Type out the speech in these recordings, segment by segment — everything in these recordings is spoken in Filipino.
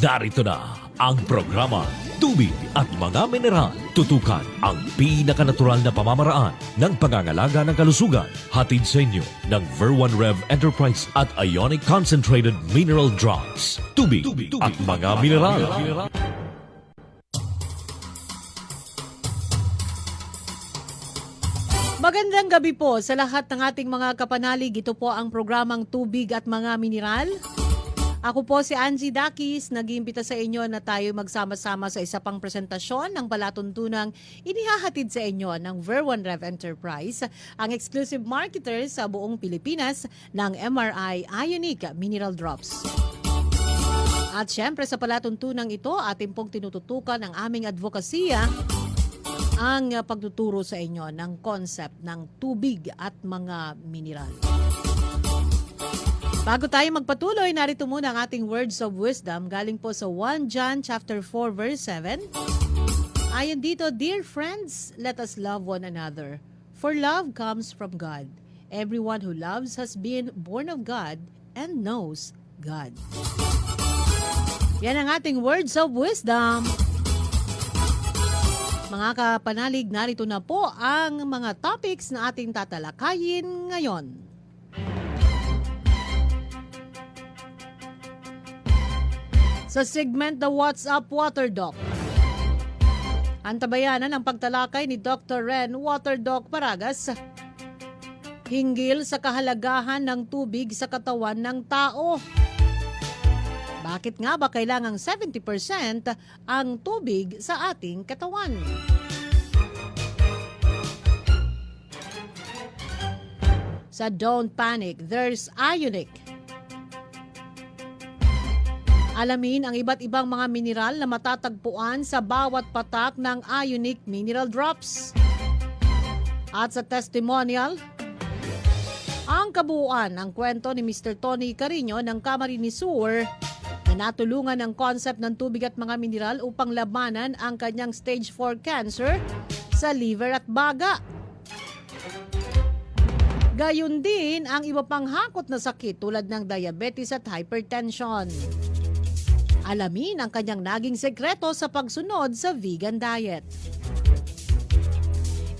Darito na ang programa Tubig at mga mineral. Tutukan ang pinakanatural na pamamaraan ng pangangalaga ng kalusugan. Hatid sa inyo ng Ver1 Rev Enterprise at Ionic Concentrated Mineral Drops. Tubig, at mga mineral. Magandang gabi po sa lahat ng ating mga kapanalig. Ito po ang programang Tubig at Mga Mineral. Ako po si Angie Dakis, nag-iimbita sa inyo na tayo magsama-sama sa isa pang presentasyon ng palatuntunang inihahatid sa inyo ng Ver1 Rev Enterprise, ang exclusive marketer sa buong Pilipinas ng MRI Ionic Mineral Drops. At syempre sa palatuntunang ito, ating pong tinututukan ang aming advokasya ang pagtuturo sa inyo ng concept ng tubig at mga mineral. Bago tayo magpatuloy, narito muna ang ating words of wisdom galing po sa 1 John chapter 4 verse 7. Ayon dito, Dear friends, let us love one another, for love comes from God. Everyone who loves has been born of God and knows God. Yan ang ating words of wisdom. Mga kapanalig, narito na po ang mga topics na ating tatalakayin ngayon. Sa segment The What's Up Water Doc. Antabayanan ang pagtalakay ni Dr. Ren Waterdoc Paragas hinggil sa kahalagahan ng tubig sa katawan ng tao. Bakit nga ba kailangang 70% ang tubig sa ating katawan? Sa Don't Panic, there's Ionic. Alamin ang iba't ibang mga mineral na matatagpuan sa bawat patak ng Ionic Mineral Drops. At sa testimonial, ang kabuuan ng kwento ni Mr. Tony Carino ng Camarines Sur na natulungan ng concept ng tubig at mga mineral upang labanan ang kanyang stage 4 cancer sa liver at baga. Gayun din ang iba pang hakot na sakit tulad ng diabetes at hypertension. Alamin ang kanyang naging sekreto sa pagsunod sa vegan diet.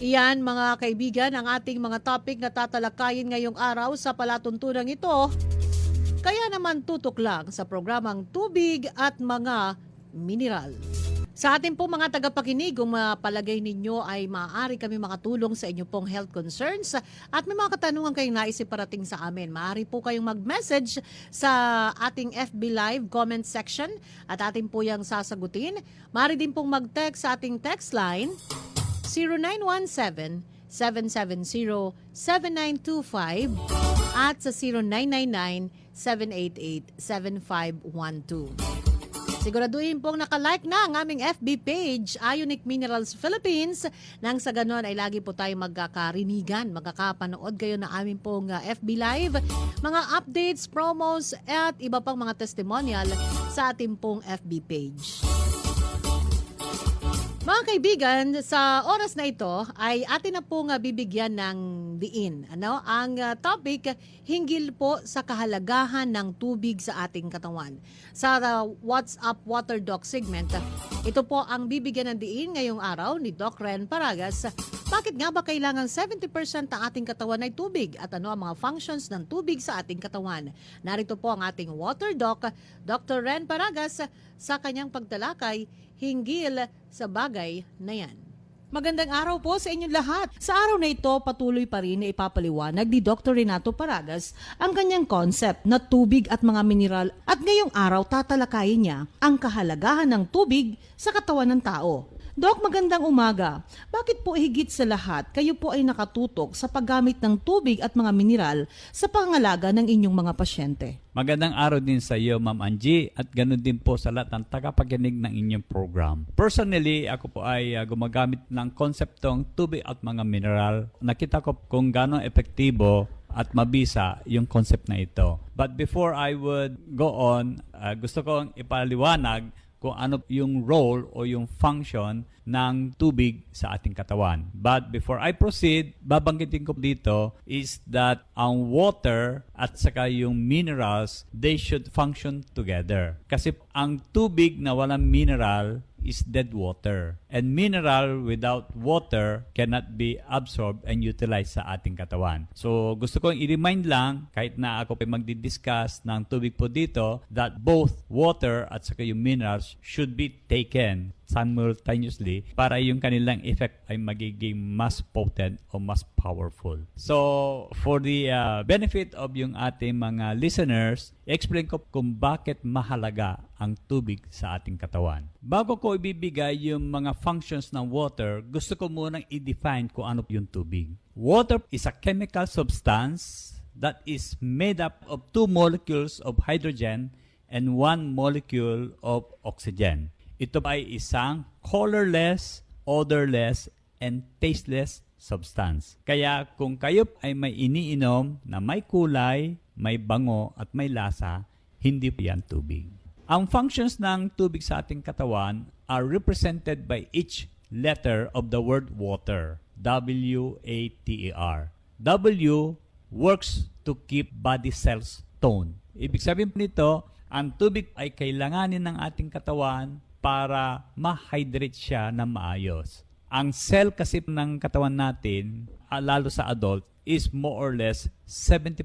Iyan mga kaibigan ang ating mga topic na tatalakayin ngayong araw sa palatuntunang ito. Kaya naman tutok lang sa programang Tubig at Mga Mineral. Sa ating po mga tagapakinig, kung mapalagay ninyo ay maaari kami makatulong sa inyo pong health concerns at may mga katanungan kayong naisip parating sa amin. Maaari po kayong mag-message sa ating FB Live comment section at ating po yung sasagutin. Maaari din pong mag-text sa ating text line 0917 770 7925 at sa 0999-788-7512. Siguraduhin pong nakalike na ang aming FB page, Ionic Minerals Philippines. Nang sa ganon ay lagi po tayo magkakarinigan, magkakapanood kayo na aming pong uh, FB Live, mga updates, promos at iba pang mga testimonial sa ating pong FB page. Mga kaibigan, sa oras na ito ay atin na pong uh, bibigyan ng diin. Ano? Ang uh, topic hinggil po sa kahalagahan ng tubig sa ating katawan. Sa uh, What's Up Water Doc segment, ito po ang bibigyan ng diin ngayong araw ni Doc Ren Paragas. Bakit nga ba kailangan 70% ng ating katawan ay tubig at ano ang mga functions ng tubig sa ating katawan? Narito po ang ating Water Doc, Dr. Ren Paragas, sa kanyang pagtalakay hinggil sa bagay na yan. Magandang araw po sa inyong lahat. Sa araw na ito, patuloy pa rin na ipapaliwanag ni Dr. Renato Paragas ang kanyang concept na tubig at mga mineral at ngayong araw tatalakayin niya ang kahalagahan ng tubig sa katawan ng tao. Dok, magandang umaga. Bakit po higit sa lahat kayo po ay nakatutok sa paggamit ng tubig at mga mineral sa pangalaga ng inyong mga pasyente? Magandang araw din sa iyo, Ma'am Angie, at ganun din po sa lahat ng tagapakinig ng inyong program. Personally, ako po ay uh, gumagamit ng konseptong tubig at mga mineral. Nakita ko kung gaano epektibo at mabisa yung concept na ito. But before I would go on, uh, gusto kong ipaliwanag kung ano yung role o yung function ng tubig sa ating katawan. But before I proceed, babanggitin ko dito is that ang water at saka yung minerals, they should function together. Kasi ang tubig na walang mineral is dead water. And mineral without water cannot be absorbed and utilized sa ating katawan. So gusto kong i-remind lang, kahit na ako pa magdi-discuss ng tubig po dito, that both water at saka yung minerals should be taken simultaneously para yung kanilang effect ay magiging mas potent o mas powerful. So, for the uh, benefit of yung ating mga listeners, explain ko kung bakit mahalaga ang tubig sa ating katawan. Bago ko ibibigay yung mga functions ng water, gusto ko munang i-define kung ano yung tubig. Water is a chemical substance that is made up of two molecules of hydrogen and one molecule of oxygen. Ito ay isang colorless, odorless, and tasteless substance. Kaya kung kayo ay may iniinom na may kulay, may bango, at may lasa, hindi po yan tubig. Ang functions ng tubig sa ating katawan are represented by each letter of the word water. W-A-T-E-R. W works to keep body cells toned. Ibig sabihin nito, ang tubig ay kailanganin ng ating katawan para ma-hydrate siya na maayos. Ang cell kasi ng katawan natin, ah, lalo sa adult, is more or less 70%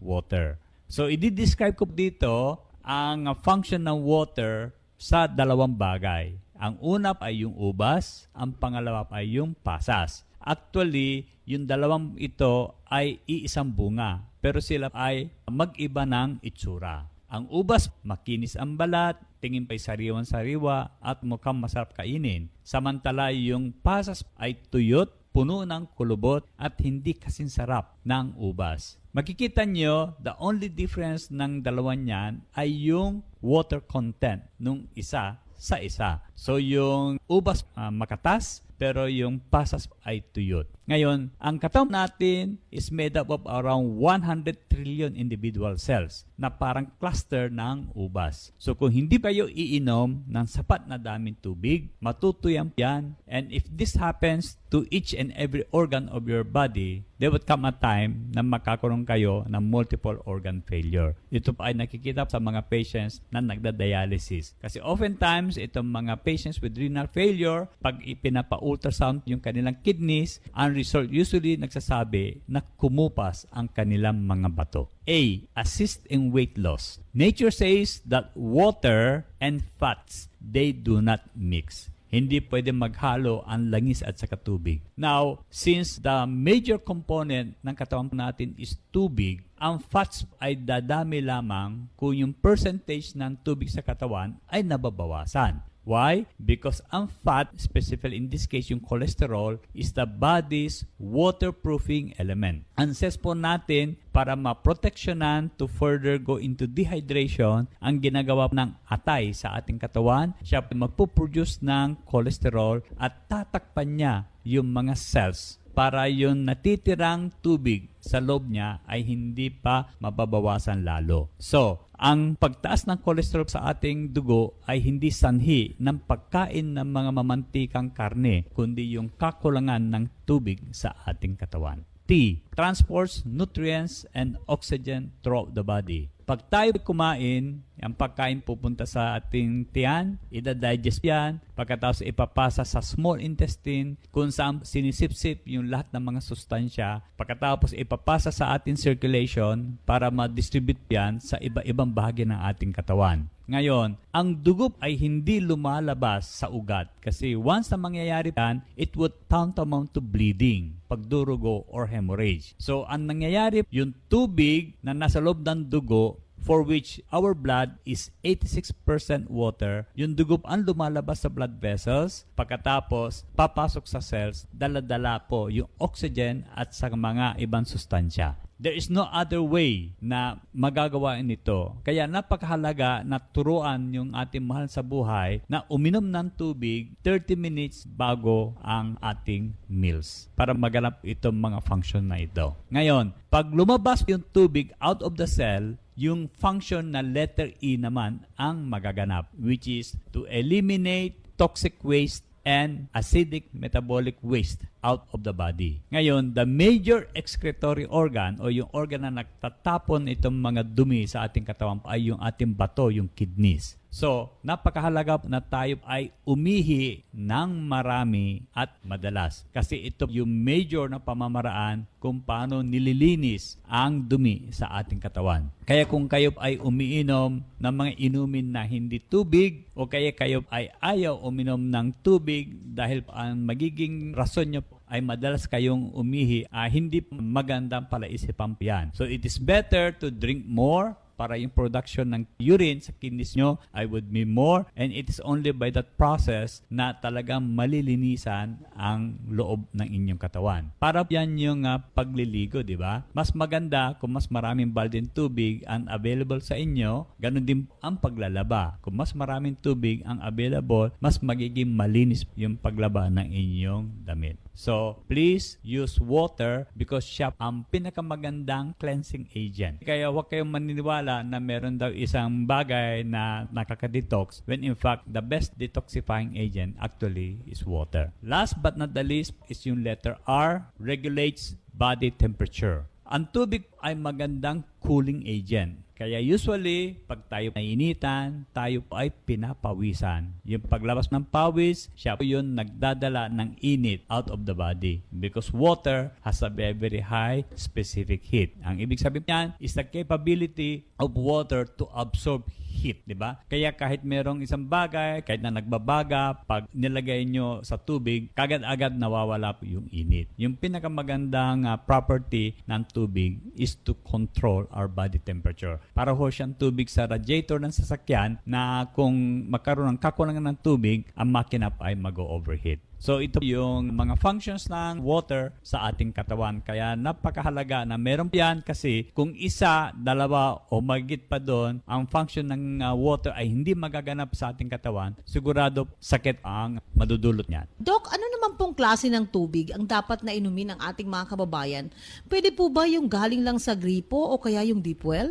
water. So, i-describe ko dito ang function ng water sa dalawang bagay. Ang una ay yung ubas, ang pangalawa ay yung pasas. Actually, yung dalawang ito ay iisang bunga, pero sila ay mag-iba ng itsura. Ang ubas, makinis ang balat, tingin pa'y sariwan-sariwa at mukhang masarap kainin. Samantala yung pasas ay tuyot, puno ng kulubot at hindi kasing sarap ng ubas. Makikita nyo, the only difference ng dalawa niyan ay yung water content nung isa sa isa. So yung ubas ah, makatas, pero yung pasas ay tuyot. Ngayon, ang katawan natin is made up of around 100 trillion individual cells na parang cluster ng ubas. So kung hindi kayo iinom ng sapat na daming tubig, matutuyam yan. And if this happens to each and every organ of your body, there would come a time na makakaroon kayo ng multiple organ failure. Ito pa ay nakikita sa mga patients na nagda-dialysis. Kasi oftentimes, itong mga patients with renal failure, pag ipinapa-ultrasound yung kanilang kidneys, ang result usually nagsasabi na kumupas ang kanilang mga bato. A. Assist in weight loss. Nature says that water and fats, they do not mix hindi pwede maghalo ang langis at saka tubig. Now, since the major component ng katawan natin is tubig, ang fats ay dadami lamang kung yung percentage ng tubig sa katawan ay nababawasan. Why? Because ang fat, specifically in this case yung cholesterol, is the body's waterproofing element. Ang cells po natin para maproteksyonan to further go into dehydration, ang ginagawa ng atay sa ating katawan, siya magpuproduce ng cholesterol at tatakpan niya yung mga cells para yung natitirang tubig sa loob niya ay hindi pa mababawasan lalo. So, ang pagtaas ng cholesterol sa ating dugo ay hindi sanhi ng pagkain ng mga mamantikang karne, kundi yung kakulangan ng tubig sa ating katawan. T. Transports nutrients and oxygen throughout the body. Pag tayo kumain, ang pagkain pupunta sa ating tiyan, ida-digest yan, pagkatapos ipapasa sa small intestine kung saan sinisipsip yung lahat ng mga sustansya, pagkatapos ipapasa sa ating circulation para ma-distribute yan sa iba-ibang bahagi ng ating katawan. Ngayon, ang dugo ay hindi lumalabas sa ugat kasi once na mangyayari yan, it would tantamount to bleeding, pagdurugo or hemorrhage. So, ang nangyayari, yung tubig na nasa loob ng dugo for which our blood is 86% water, yung dugo ang lumalabas sa blood vessels, pagkatapos papasok sa cells, dala-dala po yung oxygen at sa mga ibang sustansya. There is no other way na magagawa nito. Kaya napakahalaga na turuan yung ating mahal sa buhay na uminom ng tubig 30 minutes bago ang ating meals para maganap itong mga function na ito. Ngayon, pag lumabas yung tubig out of the cell, yung function na letter E naman ang magaganap, which is to eliminate toxic waste and acidic metabolic waste out of the body. Ngayon, the major excretory organ o yung organ na nagtatapon itong mga dumi sa ating katawan ay yung ating bato, yung kidneys. So, napakahalaga na tayo ay umihi ng marami at madalas. Kasi ito yung major na pamamaraan kung paano nililinis ang dumi sa ating katawan. Kaya kung kayo ay umiinom ng mga inumin na hindi tubig o kaya kayo ay ayaw uminom ng tubig dahil ang magiging rason nyo ay madalas kayong umihi, ah, hindi magandang palaisipan yan. So it is better to drink more para yung production ng urine sa kidneys nyo ay would be more and it is only by that process na talagang malilinisan ang loob ng inyong katawan. Para yan yung ah, pagliligo, di ba? Mas maganda kung mas maraming balding tubig ang available sa inyo, ganun din ang paglalaba. Kung mas maraming tubig ang available, mas magiging malinis yung paglaba ng inyong damit. So, please use water because siya ang pinakamagandang cleansing agent. Kaya huwag kayong maniniwala na meron daw isang bagay na nakaka-detox when in fact the best detoxifying agent actually is water. Last but not the least is yung letter R, regulates body temperature. Ang tubig ay magandang cooling agent. Kaya usually, pag tayo nainitan, tayo ay pinapawisan. Yung paglabas ng pawis, siya po yun nagdadala ng init out of the body. Because water has a very high specific heat. Ang ibig sabihin niyan is the capability of water to absorb heat, di ba? Kaya kahit merong isang bagay, kahit na nagbabaga, pag nilagay nyo sa tubig, kagad-agad nawawala po yung init. Yung pinakamagandang ah, property ng tubig is to control our body temperature. Para ho siyang tubig sa radiator ng sasakyan na kung magkaroon ng kakulangan ng tubig, ang makina pa ay mag-overheat. So ito yung mga functions ng water sa ating katawan. Kaya napakahalaga na meron yan kasi kung isa, dalawa o magit pa doon, ang function ng uh, water ay hindi magaganap sa ating katawan, sigurado sakit ang madudulot niyan. Dok, ano naman pong klase ng tubig ang dapat na inumin ng ating mga kababayan? Pwede po ba yung galing lang sa gripo o kaya yung deep well?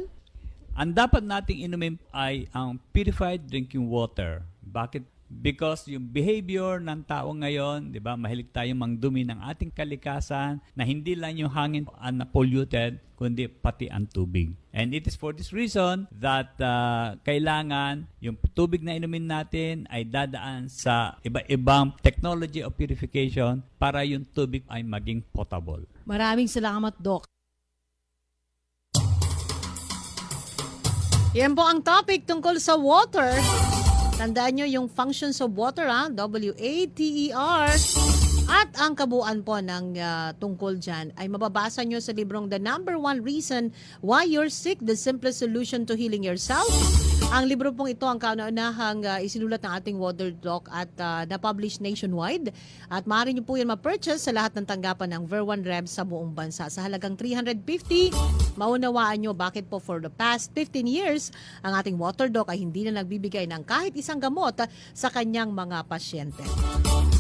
Ang dapat nating inumin ay ang purified drinking water. Bakit? Because yung behavior ng tao ngayon, di ba, mahilig tayo mangdumi ng ating kalikasan na hindi lang yung hangin ang polluted, kundi pati ang tubig. And it is for this reason that uh, kailangan yung tubig na inumin natin ay dadaan sa iba-ibang technology of purification para yung tubig ay maging potable. Maraming salamat, Dok. Yan po ang topic tungkol sa water. Tandaan nyo yung functions of water, ha? W-A-T-E-R. At ang kabuuan po ng ah, tungkol dyan ay mababasa nyo sa librong The Number One Reason Why You're Sick, The Simplest Solution to Healing Yourself. Ang libro pong ito ang kauna-unahang ah, isinulat ng ating water doc at ah, na-publish nationwide. At maaari nyo po yan ma-purchase sa lahat ng tanggapan ng Ver 1 Rev sa buong bansa. Sa halagang 350, maunawaan nyo bakit po for the past 15 years, ang ating water doc ay hindi na nagbibigay ng kahit isang gamot sa kanyang mga pasyente.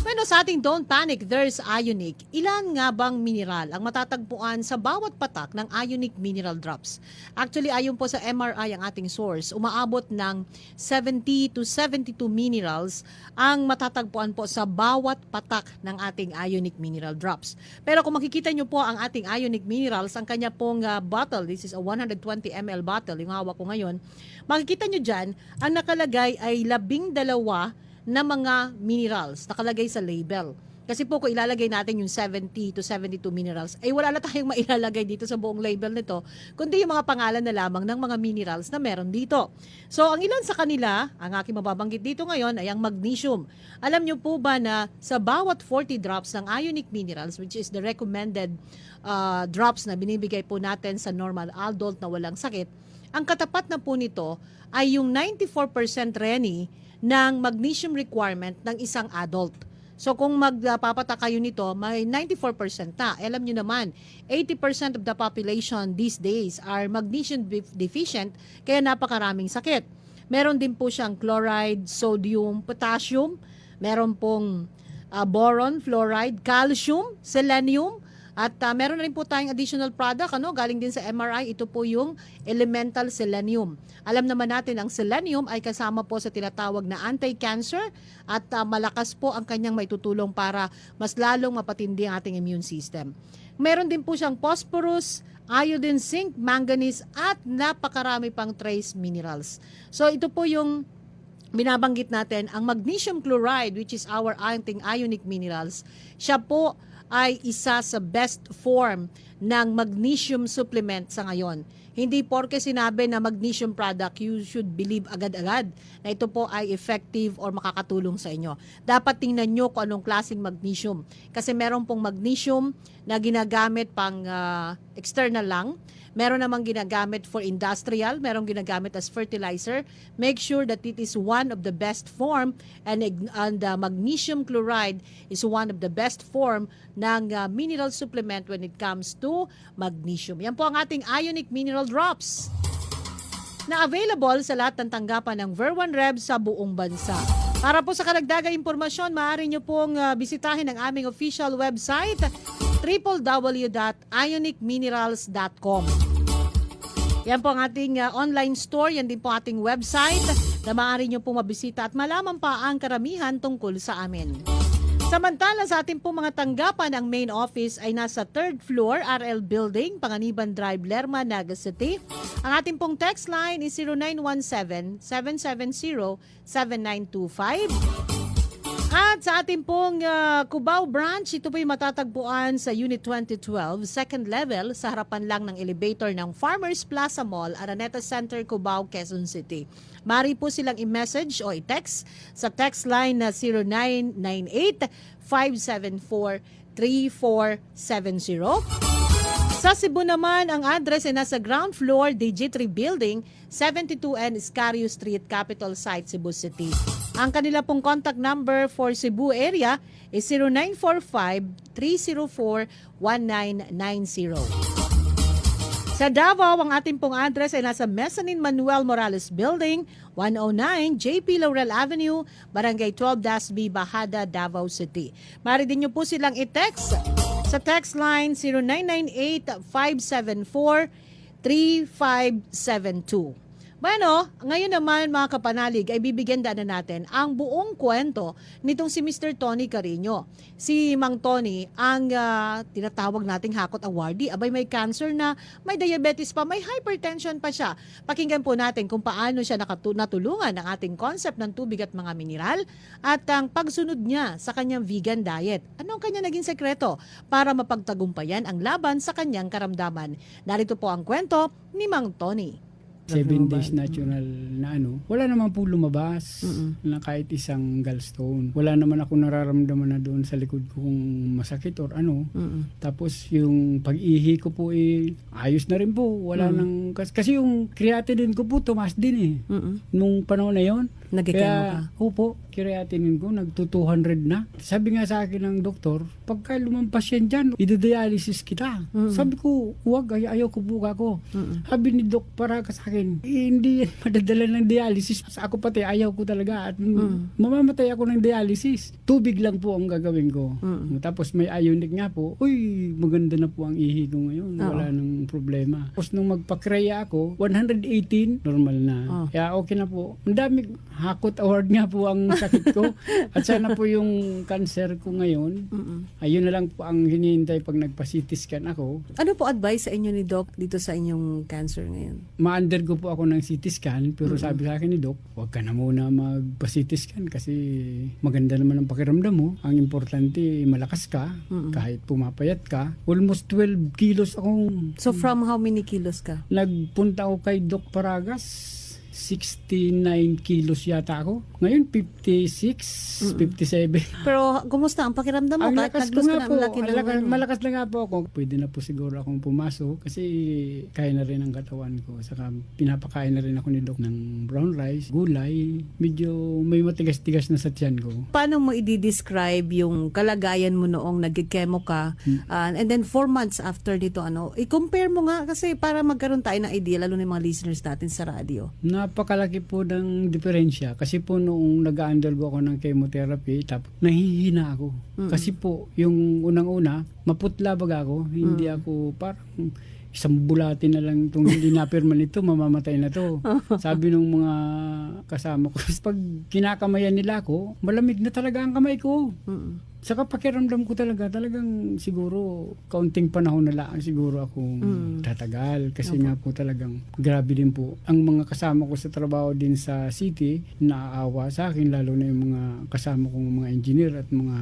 Bueno, sa ating Don't Panic, there's Ionic. Ilan nga bang mineral ang matatagpuan sa bawat patak ng Ionic Mineral Drops? Actually, ayon po sa MRI ang ating source, umaabot ng 70 to 72 minerals ang matatagpuan po sa bawat patak ng ating Ionic Mineral Drops. Pero kung makikita nyo po ang ating Ionic Minerals, ang kanya pong ah, bottle, this is a 120 ml bottle, yung hawak ko ngayon, makikita nyo dyan, ang nakalagay ay labing dalawa na mga minerals nakalagay sa label. Kasi po kung ilalagay natin yung 70 to 72 minerals, ay wala na tayong mailalagay dito sa buong label nito, kundi yung mga pangalan na lamang ng mga minerals na meron dito. So ang ilan sa kanila, ang aking mababanggit dito ngayon ay ang magnesium. Alam niyo po ba na sa bawat 40 drops ng ionic minerals, which is the recommended uh, drops na binibigay po natin sa normal adult na walang sakit, ang katapat na po nito ay yung 94% Reni ng magnesium requirement ng isang adult. So kung magpapata kayo nito, may 94% na. Alam nyo naman, 80% of the population these days are magnesium def- deficient, kaya napakaraming sakit. Meron din po siyang chloride, sodium, potassium, meron pong ah, boron, fluoride, calcium, selenium, At ah, meron na rin po tayong additional product, ano, galing din sa MRI, ito po yung elemental selenium. Alam naman natin, ang selenium ay kasama po sa tinatawag na anti-cancer at ah, malakas po ang kanyang maitutulong para mas lalong mapatindi ang ating immune system. Meron din po siyang phosphorus, iodine, zinc, manganese at napakarami pang trace minerals. So ito po yung binabanggit natin, ang magnesium chloride which is our ating ionic minerals, siya po ay isa sa best form ng magnesium supplement sa ngayon. Hindi porke sinabi na magnesium product, you should believe agad-agad na ito po ay effective or makakatulong sa inyo. Dapat tingnan nyo kung anong klaseng magnesium. Kasi meron pong magnesium na ginagamit pang ah, external lang. Meron namang ginagamit for industrial, meron ginagamit as fertilizer. Make sure that it is one of the best form and, and the magnesium chloride is one of the best form ng uh, mineral supplement when it comes to magnesium. Yan po ang ating ionic mineral drops na available sa lahat ng tanggapan ng Ver1 Rev sa buong bansa. Para po sa karagdagang impormasyon, maaari nyo pong uh, bisitahin ang aming official website www.ionicminerals.com. Yan po ang ating uh, online store, yan din po ating website na maaari nyo pong mabisita at malaman pa ang karamihan tungkol sa amin. Samantala sa ating pong mga tanggapan, ang main office ay nasa 3rd floor, RL Building, Panganiban Drive, Lerma, Naga City. Ang ating pong text line is 0917-770-7925. At sa ating pong ah, Cubao branch, ito po'y matatagpuan sa Unit 2012, second level, sa harapan lang ng elevator ng Farmers Plaza Mall, Araneta Center, Cubao, Quezon City. Mari po silang i-message o i-text sa text line na 0998-574-3470. Sa Cebu naman, ang address ay nasa ground floor, DG3 Building, 72N Iscario Street, Capital Site, Cebu City. Ang kanila pong contact number for Cebu area is 0945-304-1990. Sa Davao, ang ating pong address ay nasa Mezzanine Manuel Morales Building, 109 JP Laurel Avenue, Barangay 12-B, Bahada, Davao City. Mari din nyo po silang i-text sa text line 0998-574-3572. Bueno, ngayon naman mga kapanalig ay bibigyan na natin ang buong kwento nitong si Mr. Tony Carino. Si Mang Tony ang ah, tinatawag nating hakot awardee. Abay may cancer na, may diabetes pa, may hypertension pa siya. Pakinggan po natin kung paano siya natulungan ng ating concept ng tubig at mga mineral at ang pagsunod niya sa kanyang vegan diet. Ano ang kanya naging sekreto para mapagtagumpayan ang laban sa kanyang karamdaman? Narito po ang kwento ni Mang Tony. Seven days natural na ano, wala naman po lumabas na kahit isang gallstone. Wala naman ako nararamdaman na doon sa likod ko kung masakit or ano. Tapos yung pag-ihi ko po eh, ayos na rin po. Wala nang, kas- kasi yung creatinine ko po tumaas din eh. Nung panahon na yon. Nagkikemo ka? Opo, creatinine ko, nagto 200 na. Sabi nga sa akin ng doktor, pagka lumampas yan dyan, idodialysis kita. Sabi ko, huwag, ay, ayaw ko buka ko. Sabi ni Doc para ka sa akin, "Eh, hindi yan madadala ng dialysis. Sa ako pati, ayaw ko talaga. At mm, mamamatay ako ng dialysis. Tubig lang po ang gagawin ko. Tapos may ionic nga po, uy, maganda na po ang ihi ko ngayon. Wala nang problema. Tapos nung magpakreya ako, 118, normal na. Oh. Kaya okay na po. Ang dami, hakot award nga po ang sakit ko. At sana po yung cancer ko ngayon, ayun na lang po ang hinihintay pag nagpa-CT scan ako. Ano po advice sa inyo ni Doc dito sa inyong cancer ngayon? Ma-undergo po ako ng CT scan, pero sabi sa akin ni Doc, huwag ka na muna magpa-CT scan kasi maganda naman ang pakiramdam mo. Ang importante, malakas ka, kahit pumapayat ka. Almost 12 kilos akong So from how many kilos ka? Nagpunta ako kay Doc Paragas, 69 kilos yata ako. Ngayon, 56, 57. Pero kumusta ang pakiramdam mo? Ang lakas ko nga na, po. ang lakas, ano. malakas na nga po ako. Pwede na po siguro akong pumasok kasi kaya na rin ang katawan ko. Saka pinapakain na rin ako ni Doc ng brown rice, gulay. Medyo may matigas-tigas na sa tiyan ko. Paano mo i-describe yung kalagayan mo noong nagkikemo ka uh, and then four months after dito ano i-compare mo nga kasi para magkaroon tayo ng idea lalo na mga listeners natin sa radio Na napakalaki po ng diferensya kasi po noong nag-undergo ako ng chemotherapy tapos nahihina ako. Kasi po yung unang-una maputla baga ako, hindi ako parang isang bulati na lang itong hindi napirma nito, mamamatay na to. Sabi nung mga kasama ko, pag kinakamayan nila ako, malamig na talaga ang kamay ko. Saka pakiramdam ko talaga, talagang siguro kaunting panahon na lang siguro akong Mm. tatagal. Kasi nga po talagang grabe din po. Ang mga kasama ko sa trabaho din sa city, naaawa sa akin, lalo na yung mga kasama kong mga engineer at mga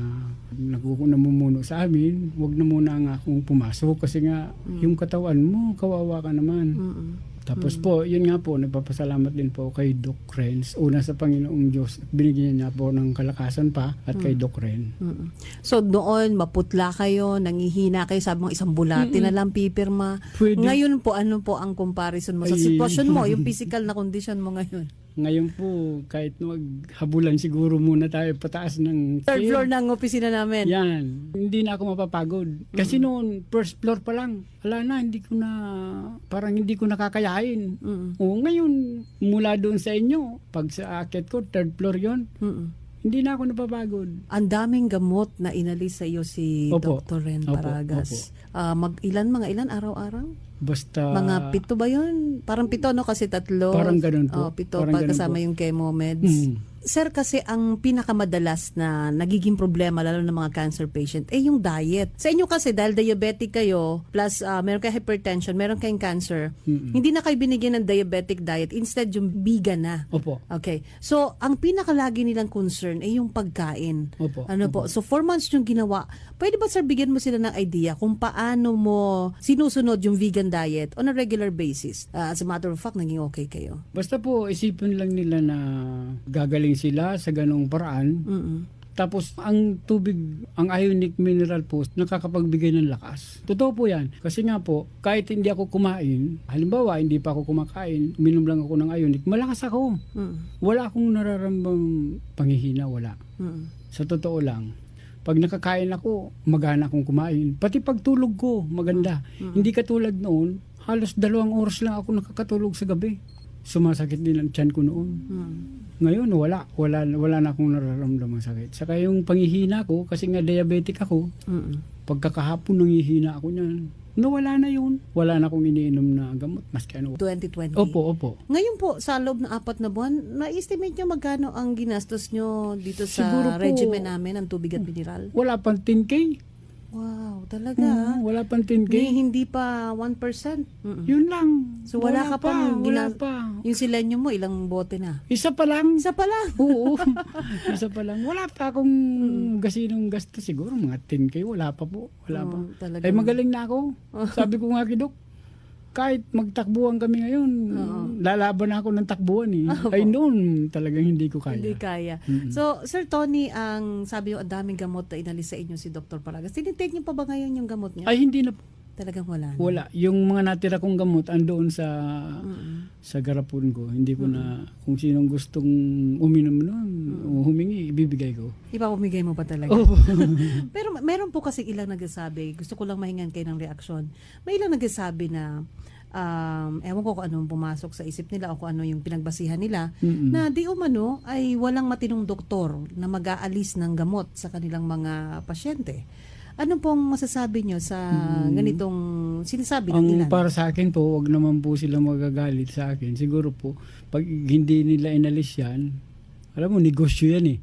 namumuno sa amin. Huwag na muna nga akong pumasok kasi nga yung katawan mo, kawawa ka naman. Mm-mm. Tapos po, yun nga po, nagpapasalamat din po kay Doc Renz. Una sa Panginoong Diyos, binigyan niya po ng kalakasan pa at kay Doc Ren. Mm-mm. So doon, maputla kayo, nangihina kayo, sabi mo isang bulati na lang pipirma. Pwede. Ngayon po, ano po ang comparison mo sa sitwasyon mo, yung physical na condition mo ngayon? Ngayon po, kahit maghabulan siguro muna tayo pataas ng Third floor ng opisina namin. Yan. Hindi na ako mapapagod. Kasi noon, first floor pa lang. Wala na, hindi ko na, parang hindi ko nakakayain. Mm-mm. O ngayon, mula doon sa inyo, pag sa akit ko, third floor yon Mm-mm. Hindi na ako napapagod. Ang daming gamot na inalis sa iyo si Opo. Dr. Ren Opo, Paragas. Ah, mag ilan mga ilan araw-araw? Basta, mga pito ba 'yun? Parang pito no kasi tatlo. Parang ganun po. Oh, pito Parang pa ganun kasama po. yung chemo meds. Mm. Sir, kasi ang pinakamadalas na nagiging problema lalo ng mga cancer patient eh yung diet. Sa inyo kasi dahil diabetic kayo plus ah, meron kayong hypertension, meron kayong cancer, Mm-mm. hindi na kayo binigyan ng diabetic diet. Instead yung vegan na. Opo. Okay. So, ang pinakalagi nilang concern ay yung pagkain. Opo. Ano po? So, four months yung ginawa. Pwede ba sir, bigyan mo sila ng idea kung paano mo sinusunod yung vegan diet on a regular basis? Ah, as a matter of fact, naging okay kayo. Basta po, isipin lang nila na gagaling sila sa ganong paraan. Mm-mm. Tapos, ang tubig, ang ionic mineral po, nakakapagbigay ng lakas. Totoo po yan. Kasi nga po, kahit hindi ako kumain, halimbawa, hindi pa ako kumakain, uminom lang ako ng ionic, malakas ako. Mm. Wala akong nararamdang panghihina, wala. Mm. Sa totoo lang. Pag nakakain ako, magana akong kumain. Pati pagtulog ko, maganda. Hindi katulad noon, halos dalawang oras lang ako nakakatulog sa gabi. Sumasakit din ang tiyan ko noon. Mm. Ngayon, wala. Wala, wala na akong nararamdaman sakit. Saka yung panghihina ko, kasi nga diabetic ako, Mm. pagkakahapon nanghihina ako niyan. Nawala na yun. Wala na akong iniinom na gamot. Maski ano. 2020. Opo, opo. Ngayon po, sa loob ng apat na buwan, na-estimate nyo magkano ang ginastos nyo dito sa Siguro po- regimen namin ng tubig at mineral? Wala pang 10K. Wow, talaga. Oo, wala pang 10K. Hindi, hindi pa 1%. Mm-mm. Yun lang. So, wala ka pa, pang Wala gina- pa. Yung silenyo mo, ilang bote na? Isa pa lang. Isa pa lang. Oo. Isa pa lang. Wala pa akong gasinong gasto siguro. Mga 10K. Wala pa po. Wala pa. Oh, talaga. Ay magaling na ako. Sabi ko nga kay Doc, kahit magtakbuhan kami ngayon, lalaban na ako ng takbuhan eh. Ay noon talagang hindi ko kaya. Hindi kaya. So, Sir Tony, ang sabi yung ang daming gamot na inalis sa inyo si Dr. Paragas. Tinitake niyo pa ba ngayon yung gamot niya? Ay hindi na po. Talagang wala na. Wala. Yung mga natira kong gamot andoon sa sa garapon ko. Hindi ko na kung sinong gustong uminom noon o humingi, ibibigay ko. Ipapamigay mo pa talaga. Oh. Pero meron po kasi ilang nagsasabi, gusto ko lang mahingan kayo ng reaksyon. May ilang nagsasabi na um, ewan ko kung anong pumasok sa isip nila o kung ano yung pinagbasihan nila Mm-mm. na di umano ay walang matinong doktor na mag-aalis ng gamot sa kanilang mga pasyente. Ano pong masasabi nyo sa ganitong sinasabi ng Ang ilan? para sa akin po, wag naman po sila magagalit sa akin. Siguro po, pag hindi nila inalis yan, alam mo, negosyo yan eh.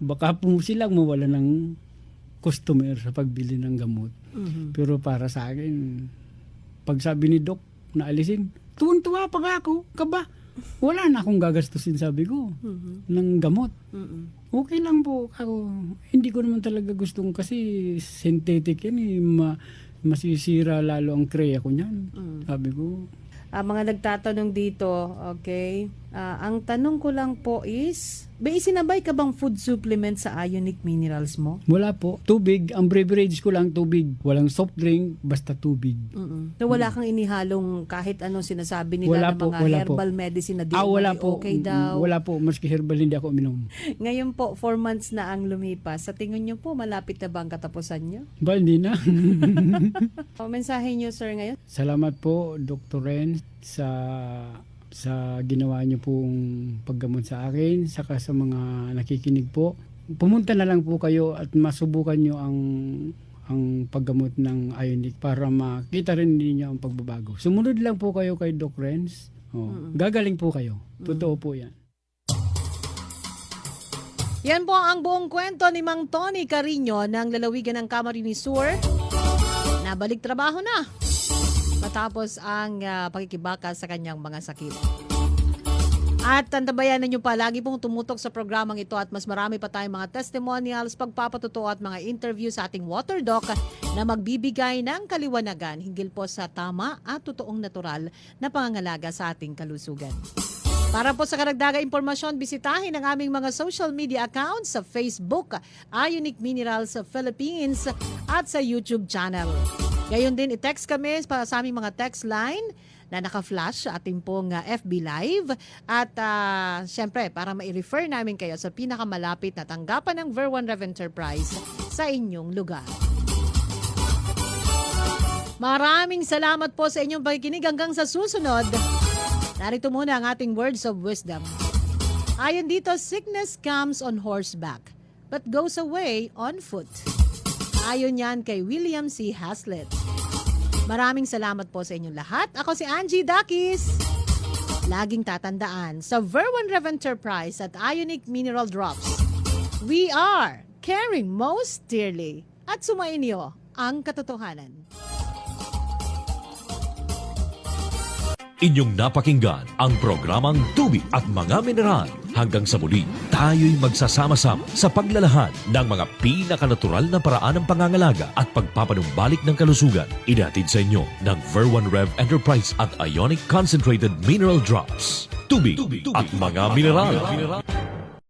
Baka po silang mawala ng customer sa pagbili ng gamot. Mhm. Pero para sa akin, pag sabi ni Doc na alisin, tuwan-tuwa pag ako, kaba. Wala na akong gagastusin, sabi ko, Mhm. ng gamot. Mhm. Okay lang po ako. Hindi ko naman talaga gustong kasi synthetic yan eh. Ma- masisira lalo ang kreya ko niyan. Mm. Sabi ko, Ah, mga nagtatanong dito, okay? Ah, ang tanong ko lang po is, may isinabay ka bang food supplement sa ionic minerals mo? wala po. Tubig, ang beverage ko lang tubig. Walang soft drink, basta tubig. mm Na wala kang inihalong kahit anong sinasabi nila Wala na po, mga wala po. herbal medicine na di ah, wala po. okay daw. Wala po. Maski herbal hindi ako uminom. Ngayon po, four months na ang lumipas. Sa tingin nyo po, malapit na ba ang katapusan nyo? Ba, hindi na. O, mensahe nyo, sir, ngayon? Salamat po, Dr. Ren, sa sa ginawa niyo pong paggamot sa akin, saka sa mga nakikinig po. Pumunta na lang po kayo at masubukan niyo ang ang paggamot ng Ionic para makita rin ninyo ang pagbabago. Sumunod lang po kayo kay Doc Renz. Oh, Gagaling po kayo. Totoo po yan. Yan po ang buong kwento ni Mang Tony Carino ng lalawigan ng Camarines Sur. Nabalik trabaho na matapos ang ah, pagkikibaka sa kanyang mga sakit. At tantabayan ninyo pa, lagi pong tumutok sa programang ito at mas marami pa tayong mga testimonials, pagpapatuto at mga interview sa ating water doc na magbibigay ng kaliwanagan hinggil po sa tama at totoong natural na pangangalaga sa ating kalusugan. Para po sa karagdagang impormasyon, bisitahin ang aming mga social media accounts sa Facebook, Ionic Minerals Philippines at sa YouTube channel. Gayon din, i-text kami sa aming mga text line na naka-flash sa ating pong uh, FB Live. At uh, syempre, para ma-refer namin kayo sa pinakamalapit na tanggapan ng Ver1 Rev Enterprise sa inyong lugar. Maraming salamat po sa inyong pagkikinig hanggang sa susunod. Narito muna ang ating words of wisdom. Ayon dito, sickness comes on horseback, but goes away on foot. Ayon yan kay William C. Hazlitt. Maraming salamat po sa inyong lahat. Ako si Angie Dakis. Laging tatandaan sa Ver1 Rev Enterprise at Ionic Mineral Drops. We are caring most dearly at sumainyo ang katotohanan. Inyong napakinggan ang programang Tubig at Mga Mineral. Hanggang sa muli, tayo'y magsasama-sama sa paglalahad ng mga pinakanatural na paraan ng pangangalaga at pagpapanumbalik ng kalusugan. Idatid sa inyo ng Ver1 Rev Enterprise at Ionic Concentrated Mineral Drops. Tubig, at Mga Mineral.